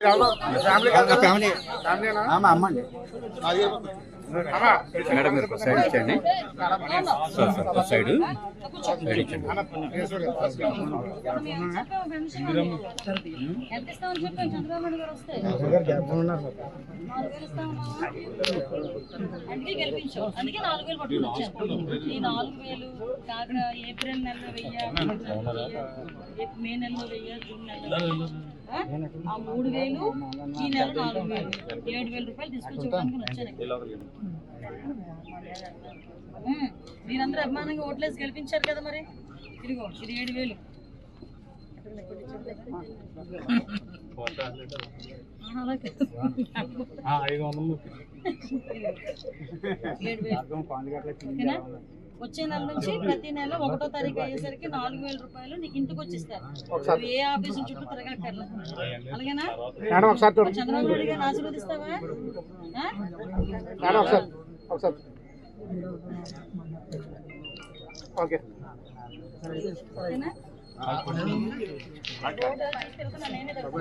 Family family ఫ్యామిలీనా మా అమ్మ అండి అమ్మా మేడం మీరు సైడ్ ఇచ్చండి సార్ సార్ సైడ్. సైడ్ ఇచ్చండి ఈ నాలుగు వేలు ఏప్రిల్ నెలలో వెయ్యి మే నెలలో వెయ్యి జూన్ నెలలో ఆ? మూడు వేలు ఈ నెల నాలుగు వేలు. ఏడు వేల రూపాయలు తీసుకొచ్చి వచ్చాను. మీరందరూ అభిమానంగా ఓట్లేసి గెలిపించారు కదా మరి? ఇదిగో ఇది ఏడు వేలు. ఏడు వేలు? వచ్చే నెల నుంచి ప్రతి నెల ఒకటో తారీఖు అయ్యేసరికి నాలుగు వేల రూపాయలు నీకు ఇంటికి వచ్చి ఇస్తారు నువ్వు ఏ ఆఫీసు చుట్టూ తిరగక్కర్లేదు అలాగేనా? చంద్రబాబు నాయుడు గారిని ఆశీర్వదిస్తావా? ఆ? మేడం ఒకసారి. ఒకసారి. ఓకే. ఓకేనా? నేనే తప్ప.